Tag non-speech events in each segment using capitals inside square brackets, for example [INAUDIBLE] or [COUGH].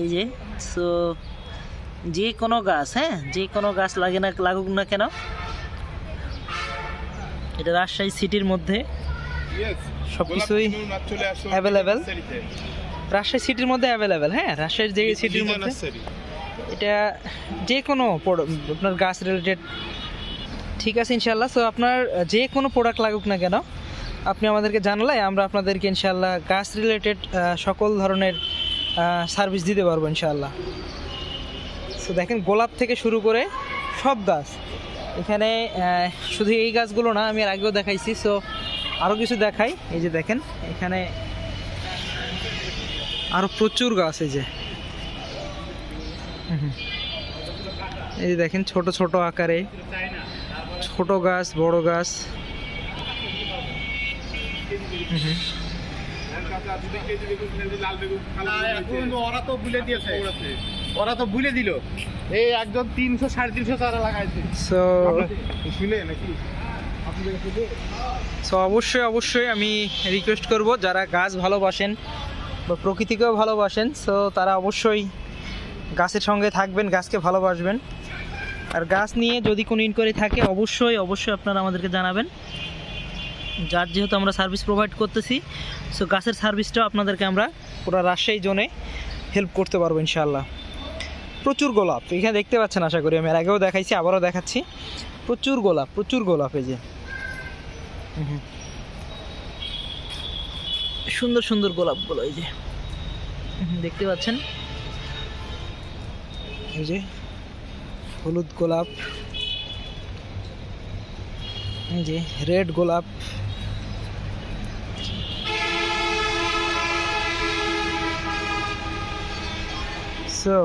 এই যে সো যে কোনো গাছ হ্যাঁ? যে কোনো গাছ লাগে না লাগুক না কেন? এটা রাজশাহী সিটির মধ্যে সবকিছুই অ্যাভেলেবেল রাজশাহী সিটির মধ্যে অ্যাভেলেবেল হ্যাঁ? রাজশাহীর যে সিটির মধ্যে। এটা যে কোনো আপনার গাছ রিলেটেড ঠিক আছে ইনশাল্লাহ সো আপনার যে কোনো প্রোডাক্ট লাগুক না কেন আপনি আমাদেরকে জানালে আমরা আপনাদেরকে ইনশাল্লাহ গাছ রিলেটেড সকল ধরনের সার্ভিস দিতে পারব ইনশাল্লাহ সো দেখেন, গোলাপ থেকে শুরু করে সব গাছ। এখানে শুধু এই গাছগুলো না, আমি এর আগেও দেখাইছি সো আরও কিছু দেখাই। এই যে দেখেন, এখানে আরও প্রচুর গাছ এই যে। এই যে দেখেন, ছোট ছোট আকারে ছোট গাছ, বড় গাছ। ওরা তো দিয়েছে ওরা তো দিল এই একজন তিনশো সাড়ে তিনশো চারা লাগাইছে নাকি সো অবশ্যই অবশ্যই আমি রিকোয়েস্ট করব, যারা গাছ ভালোবাসেন বা প্রকৃতিকেও ভালোবাসেন সো তারা অবশ্যই গাছের সঙ্গে থাকবেন, গাছকে ভালোবাসবেন। আর গাছ নিয়ে যদি কোনো ইনকোয়ারি থাকে, অবশ্যই অবশ্যই আপনারা আমাদেরকে জানাবেন। যার যেহেতু আমরা সার্ভিস প্রোভাইড করতেছি সো গাছের সার্ভিসটাও আপনাদেরকে আমরা পুরো রাজশাহী জোনে হেল্প করতে পারব ইনশাল্লাহ প্রচুর গোলাপ, এখানে দেখতে পাচ্ছেন আশা করি, আমি এর আগেও দেখাইছি, আবারও দেখাচ্ছি। প্রচুর গোলাপ প্রচুর গোলাপ এই যে। সুন্দর সুন্দর গোলাপগুলো এই যে। দেখতে পাচ্ছেন? এই যে, হলুদ গোলাপ। এই যে রেড গোলাপ। সো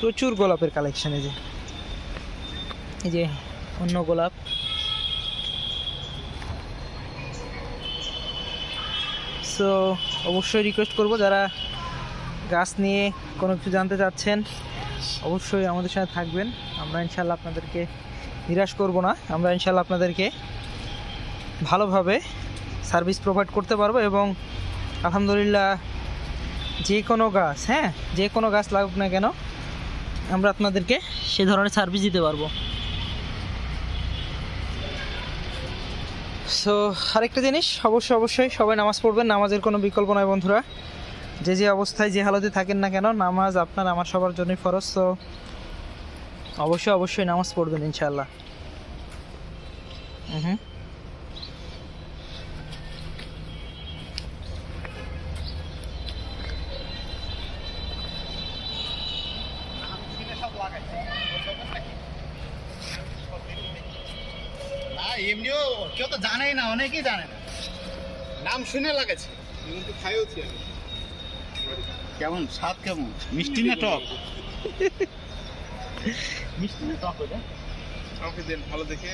প্রচুর গোলাপের কালেকশন এই যে। এই যে অন্য গোলাপ। সো অবশ্যই রিকোয়েস্ট করব যারা গাছ নিয়ে কোনো কিছু জানতে চাচ্ছেন, অবশ্যই আমাদের সাথে থাকবেন। আমরা ইনশাল্লাহ আপনাদেরকে নিরাশ করব না। আমরা ইনশাল্লাহ আপনাদেরকে ভালোভাবে সার্ভিস প্রোভাইড করতে পারব এবং আলহামদুলিল্লাহ যে কোনো গাছ হ্যাঁ যে কোনো গাছ লাগুক না কেন, আমরা আপনাদেরকে সে ধরনের সার্ভিস দিতে পারব। সো আরেকটা জিনিস, অবশ্যই অবশ্যই সবাই নামাজ পড়বেন, নামাজের কোনো বিকল্প নয় বন্ধুরা। যে যে অবস্থায়, যে হালতে থাকেন না কেন, নামাজ আপনার, আমার সবার জন্যই ফরজ। তো অবশ্যই অবশ্যই নামাজ পড়বেন ইনশাল্লাহ হুম। এমনিও কেউ তো জানেই না অনেকেই জানে না। নাম শুনে লাগাইছে কিন্তু খাইওছি আমি। কেমন স্বাদ কেমন? মিষ্টি না টক? [LAUGHS] মিষ্টি না টক ওটা আমাকে দেন ভালো দেখে।